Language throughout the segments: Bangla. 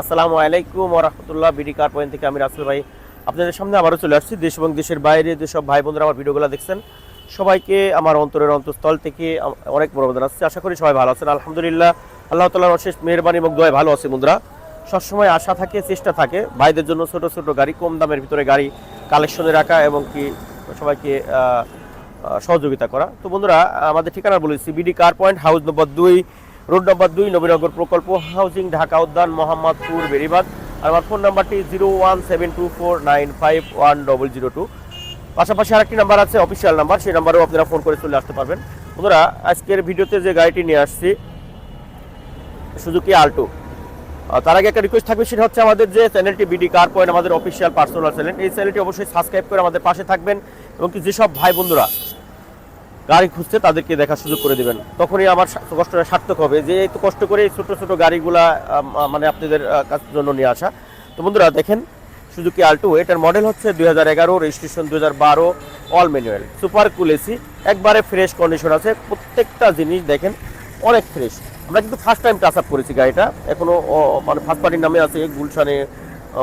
আসসালামু আলাইকুম রহমতুল্লাহ, বিডি কার পয়েন্ট থেকে আমি রাসেল ভাই। আপনাদের সামনে আবারও চলে আসছি দেশ এবং দেশের বাইরে। যেসব ভাই বোনরা আমার ভিডিওগুলো দেখছেন, সবাইকে আমার অন্তরের অন্তঃস্থল থেকে অনেক বড় আসছে। আশা করি সবাই ভালো আছেন। আলহামদুলিল্লাহ, আল্লাহ তালার অশেষ মেহরবানি এবং দয় ভালো আছে বন্ধুরা। সবসময় আশা থাকে, চেষ্টা থাকে, ভাইদের জন্য ছোট ছোট গাড়ি, কম দামের ভিতরে গাড়ি কালেকশনে রাখা এবং কি সবাইকে সহযোগিতা করা। তো বন্ধুরা, আমাদের ঠিকানা বলেছি, BD car point, house number দুই রোড নম্বর দুই নবীনগর প্রকল্প, হাউজিং ঢাকা উদ্যান, মোহাম্মদপুর, বেরিবাদ। আর আমার ফোন নাম্বারটি zero one seven two four nine five one double zero two. পাশাপাশি আরেকটি নাম্বার আছে, অফিসিয়াল নাম্বার, সেই নাম্বারেও আপনারা ফোন করে চলে আসতে পারবেন। বন্ধুরা, আজকের ভিডিওতে যে গাড়িটি নিয়ে আসছি, সুজুকি আল্টো। তার আগে একটা রিকোয়েস্ট থাকবে, সেটা হচ্ছে আমাদের যে চ্যানেলটি বিডি কার পয়েন্ট, আমাদের অফিসিয়াল পার্সোনাল চ্যানেল এই চ্যানেলটি অবশ্যই সাবস্ক্রাইব করে আমাদের পাশে থাকবেন। এবং কি যেসব ভাই বন্ধুরা গাড়ি খুঁজছে তাদেরকে দেখার সুযোগ করে দিবেন। তখনই আমার কষ্টটা সার্থক হবে যে একটু কষ্ট করে এই ছোট ছোট গাড়িগুলা মানে আপনাদের কাছ জন্য নিয়ে আসা। তো বন্ধুরা, দেখেন, সুজুকি আল্টো এটার মডেল হচ্ছে দুই হাজার এগারো রেজিস্ট্রেশন দুই হাজার বারো all manual super cool AC একবারে ফ্রেশ কন্ডিশন আছে। প্রত্যেকটা জিনিস দেখেন, অনেক ফ্রেশ আমরা কিন্তু ফার্স্ট টাইম টাচ আপ করেছি গাড়িটা এখনও মানে ফার্স্ট পার্টির নামে আছে, গুলশানে,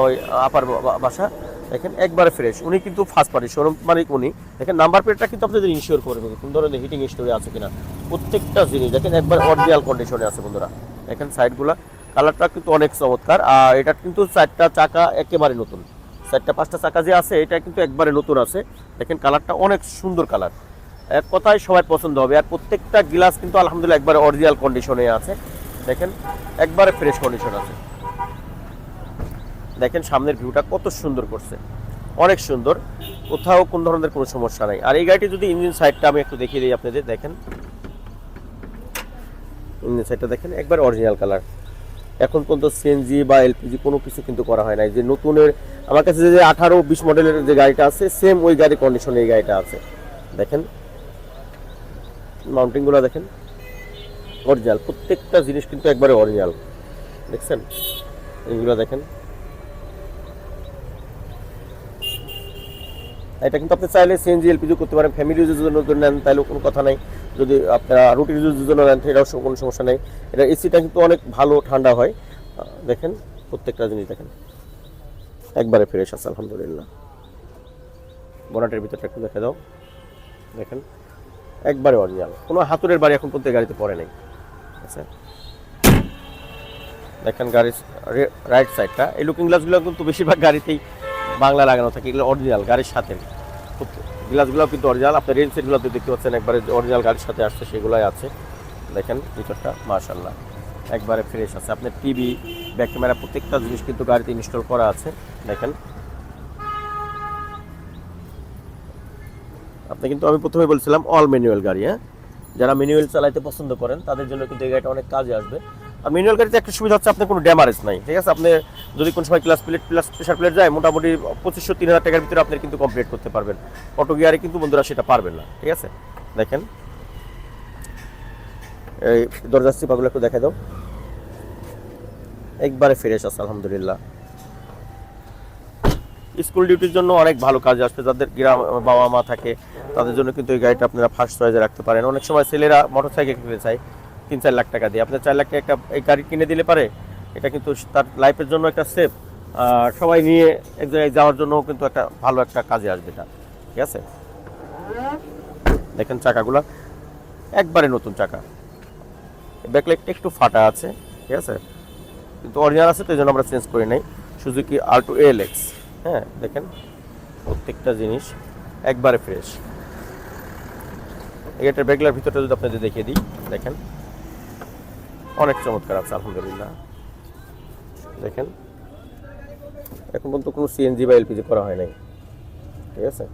ওই, আপার বাসা। দেখেন, একবারে ফ্রেশ উনি কিন্তু ফার্স্ট পার্টি শোরুম মালিক উনি। দেখেন নাম্বার প্লেটটা কিন্তু আপনাদের ইনশিওর করবে কোন ধরনের হিটিং স্টোরি আছে কিনা। প্রত্যেকটা জিনিস, দেখেন, একবার অরিজিনাল কন্ডিশনে আছে বন্ধুরা। দেখেন সাইডগুলা কালারটা কিন্তু অনেক চমৎকার। আর এটা কিন্তু চারটা চাকা একেবারে নতুন। চারটা, পাঁচটা চাকা যে আছে, এটা কিন্তু একবারে নতুন আছে। দেখেন কালারটা অনেক সুন্দর কালার এক কথায় সবাই পছন্দ হবে। আর প্রত্যেকটা গ্লাস কিন্তু আলহামদুলিল্লাহ একবারে অরিজিনাল কন্ডিশনে আছে। দেখেন, একবারে ফ্রেশ কন্ডিশন আছে। দেখেন সামনের ভিউটা কত সুন্দর করছে। অনেক সুন্দর। কোথাও কোন ধরনের কোনো সমস্যা নাই। আর এই গাড়িটি যদি ইঞ্জিন সাইডটা আমি একটু দেখিয়ে দিই আপনাদের, দেখেন। ইঞ্জিন সাইডটা দেখেন, একবার অরিজিনাল কালার এখন পর্যন্ত সিএনজি বা এলপিজি কোনো কিছু কিন্তু করা হয় নাই। যে নতুনের, আমার কাছে যে আঠারো বিশ মডেলের যে গাড়িটা আছে সেম ওই গাড়ি কন্ডিশনে এই গাড়িটা আছে। দেখেন। মাউন্টিংগুলো দেখেন। অরিজিনাল প্রত্যেকটা জিনিস কিন্তু একবারে অরিজিনাল দেখছেন? এইগুলো দেখেন। এটা কিন্তু আপনি চাইলে সিএনজি এলপিজি করতে পারেন ফ্যামিলি ইউজের জন্য যদি নেন, তাহলে কোনো কথা নাই। যদি আপনারা রুটি ইউজের জন্য নেন এটাও কোনো সমস্যা নেই। এটা এসিটা কিন্তু অনেক ভালো, ঠান্ডা হয়। দেখেন, প্রত্যেকটা জিনিস দেখেন। একবারে ফ্রেশ আছে, আলহামদুলিল্লাহ। বনাটের ভিতরটা একটু দেখে দাও। দেখেন, একবারে অরিজিনাল কোনো হাতুরের বাড়ি এখন প্রত্যেক গাড়িতে পড়ে নেই। আচ্ছা। দেখেন গাড়ির রাইট সাইডটা এই লুকিং গ্লাসগুলো কিন্তু বেশিরভাগ গাড়িতেই বাংলা লাগানো থাকে, এগুলো অরিজিনাল গাড়ির সাথে। গ্লাসগুলো কিন্তু অরিজিনাল আপনার রেল সেটগুলোতে দেখতে পাচ্ছেন, একবারে অরিজিনাল গাড়ির সাথে আসছে, সেগুলোই আছে। দেখেন, ভিতরটা মার্শাল্লাহ একবারে ফ্রেশ আছে। আপনার টিভি ব্যাক ক্যামেরা প্রত্যেকটা জিনিস কিন্তু গাড়িতে ইনস্টল করা আছে। দেখেন। আপনি কিন্তু, আমি প্রথমে বলছিলাম অল ম্যানুয়াল গাড়ি হ্যাঁ? যারা ম্যানুয়াল চালাইতে পছন্দ করেন, তাদের জন্য কিন্তু এই গাড়িটা অনেক কাজে আসবে। আর ম্যানুয়াল গাড়িতে একটা সুবিধা হচ্ছে, আপনার কোনো ড্যামারেজ নাই, ঠিক আছে? আপনি যদি কোনো সময় clutch plate plus pressure plate যায়, মোটামুটি পঁচিশশো, তিন হাজার টাকার ভিতরে আপনি কিন্তু কমপ্লিট করতে পারবেন। অটো গিয়ারে কিন্তু বন্ধুরা সেটা পারবেন না, ঠিক আছে? দেখেন। এই দরজার চিপাগুলো একটু দেখে দাও। একবারে ফ্রেশ আছে, আলহামদুলিল্লাহ। স্কুল ডিউটির জন্য অনেক ভালো কাজ আসবে, যাদের গ্রাম, বাবা মা থাকে, তাদের জন্য কিন্তু এই গাড়িটা আপনারা ফার্স্ট চয়েসে রাখতে পারেন। অনেক সময় ছেলেরা মোটর সাইকেল কিনতে চায়, তিন চার লাখ টাকা দিয়ে। আপনার চার লাখ টাকা এই গাড়ি কিনে দিলে পারে এটা কিন্তু তার লাইফের জন্য একটা সেফ সবাই নিয়ে এক জায়গায় যাওয়ার জন্য কিন্তু একটা ভালো একটা কাজে আসবে এটা। ঠিক আছে? দেখেন চাকাগুলা। একবারে নতুন চাকা। ব্যাকলাইটটা একটু ফাটা আছে, ঠিক আছে? কিন্তু অরিজিনাল আছে, তো এই জন্য আমরা চেঞ্জ করি নাই। সুজুকি আল্টো এল এক্স হ্যাঁ দেখেন? প্রত্যেকটা জিনিস একবারে ফ্রেশ এটার ব্যাগলার ভিতরটা যদি আপনাদের দেখিয়ে দিই, দেখেন? অনেক চমৎকার আছে, আলহামদুলিল্লাহ। দেখেন। এখন পর্যন্ত কোনো সিএনজি বা এলপিজি করা হয় নাই। ঠিক আছে?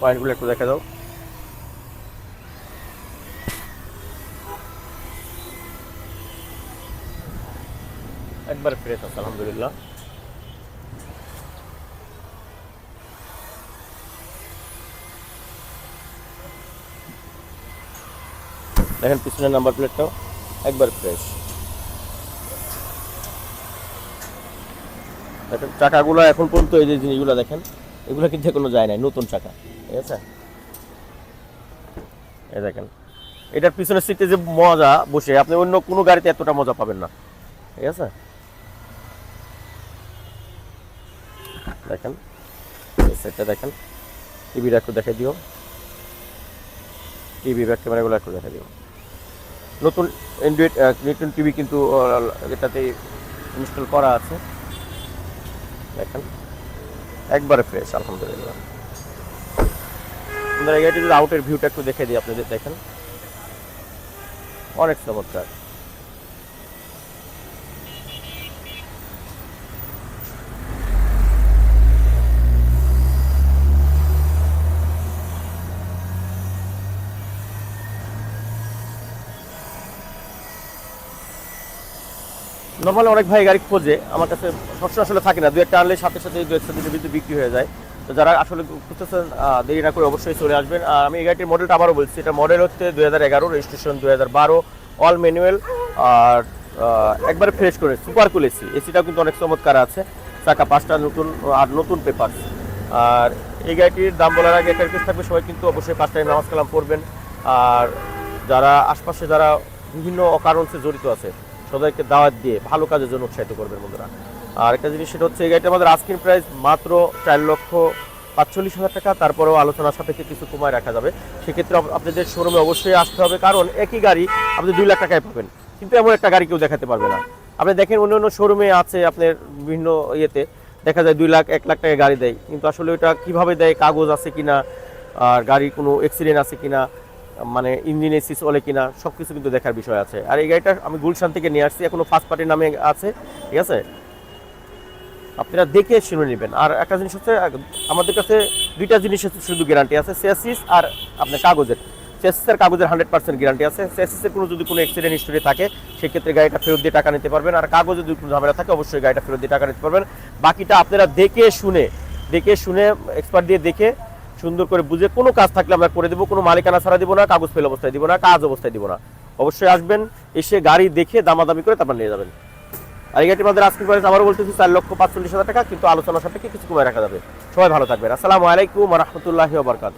পয়েন্টগুলো একটু দেখা দাও। একবার ফ্রেশ আছে আলহামদুলিল্লাহ। দেখেন, পিছনের নাম্বার প্লেটটাও একবার ফ্রেশ দেখেন, চাকাগুলো এখন পর্যন্ত এই যে জিনিসগুলো দেখেন, এগুলো কিন্তু কোনো যায় নাই, নতুন চাকা। ঠিক আছে? এই দেখেন, এটার পিছনের সিটে যে মজা বসে, আপনি অন্য কোনো গাড়িতে এতটা মজা পাবেন না। ঠিক আছে? দেখেন সেটটা দেখেন টিভিটা একটু দেখে দিও। টিভি ব্যাক ক্যামেরাগুলো একটু দেখে দিও। নতুন অ্যান্ড্রয়েড নতুন টিভি কিন্তু এটাতে ইনস্টল করা আছে। দেখেন, একবারে ফ্রেশ আলহামদুলিল্লাহ। আপনারা এটি আউটের ভিউটা একটু দেখে দিই আপনাদের, দেখেন। অনেক চমৎকার। নর্মালি অনেক ভাই গাড়ি খোঁজে, আমার কাছে সবসময় আসলে থাকে না দু একটা আনলে সাথে সাথে দু একটা দিনের ভিতরে বিক্রি হয়ে যায়। তো যারা আসলে খুঁজতেছেন দেরি না করে অবশ্যই চলে আসবেন। আর আমি এই গাড়িটির মডেলটা আবারও বলছি, এটা মডেল হচ্ছে দু হাজার এগারো রেজিস্ট্রেশন দু হাজার বারো অল ম্যানুয়াল আর একবারে ফ্রেশ করে সুপার কুল এসি এসিটাও কিন্তু অনেক চমৎকার আছে, চাকা পাঁচটা নতুন, আর নতুন পেপার আর এই গাড়িটির দাম বলার আগে একটা রিকোয়েস্ট থাকবে, সবাই কিন্তু অবশ্যই পাঁচ টাইম নামাজ কালাম পড়বেন। আর যারা আশপাশে যারা বিভিন্ন অকারণসে জড়িত আছে সবাইকে দাওয়াত দিয়ে ভালো কাজের জন্য উৎসাহিত করবেন বন্ধুরা। আর একটা জিনিস সেটা হচ্ছে, এই গাড়িটা আমাদের আস্কিং প্রাইস মাত্র চার লক্ষ পাঁচচল্লিশ হাজার টাকা, তারপরেও আলোচনার সাপেক্ষে কিছু কমায় রাখা যাবে। সেক্ষেত্রে আপনাদের শোরুমে অবশ্যই আসতে হবে, কারণ একই গাড়ি আপনি দুই লাখ টাকায় পাবেন। কিন্তু এমন একটা গাড়ি কেউ দেখাতে পারবে না। আপনি দেখেন অন্য অন্য শোরুমে আছে আপনার বিভিন্ন ইয়েতে, দেখা যায় দুই লাখ, এক লাখ টাকা গাড়ি দেয়। কিন্তু আসলে ওটা কীভাবে দেয়, কাগজ আছে কিনা, আর গাড়ির কোনো অ্যাক্সিডেন্ট আছে কিনা মানে ইঞ্জিন এসি চলে কিনা সব কিছু কিন্তু দেখার বিষয় আছে। আর এই গাড়িটা আমি গুলশান থেকে নিয়ে আসছি, এখনও ফার্স্ট পার্টির নামে আছে, ঠিক আছে? আপনারা দেখে শুনে নেবেন। আর একটা জিনিস হচ্ছে আমাদের কাছে দুইটা জিনিসের শুধু গ্যারান্টি আছে সেসিস আর আপনার কাগজের। সেসিসের কাগজের হান্ড্রেড পার্সেন্ট গ্যারান্টি আছে। সেসিসের কোনো যদি কোনো অ্যাক্সিডেন্ট হিস্টোরি থাকে, সেক্ষেত্রে গাড়িটা ফেরত দিয়ে টাকা নিতে পারবেন। আর কাগজে যদি কোনো ঝামেলা থাকে, অবশ্যই গাড়িটা ফেরত দিয়ে টাকা নিতে পারবেন। বাকিটা আপনারা দেখে শুনে দেখে শুনে এক্সপার্ট দিয়ে দেখে সুন্দর করে বুঝে কোনো কাজ থাকলে আমরা করে দেবো, কোনো মালিকানা ছাড়া দিব না, কাগজ ফেল অবস্থায় দিব না, কাজ অবস্থায় দিব না। অবশ্যই আসবেন, এসে গাড়ি দেখে দামাদামি করে তারপর নিয়ে যাবেন। আর এই গাড়িটির আমাদের আজকে প্রাইস আবারও বলতেছি, চার লক্ষ পাঁচচল্লিশ হাজার টাকা, কিন্তু আলোচনার সাথে কিছু কমে রাখা যাবে। সবাই ভালো থাকবেন। আসসালামু আলাইকুম রহমতুল্লাহ বারকাত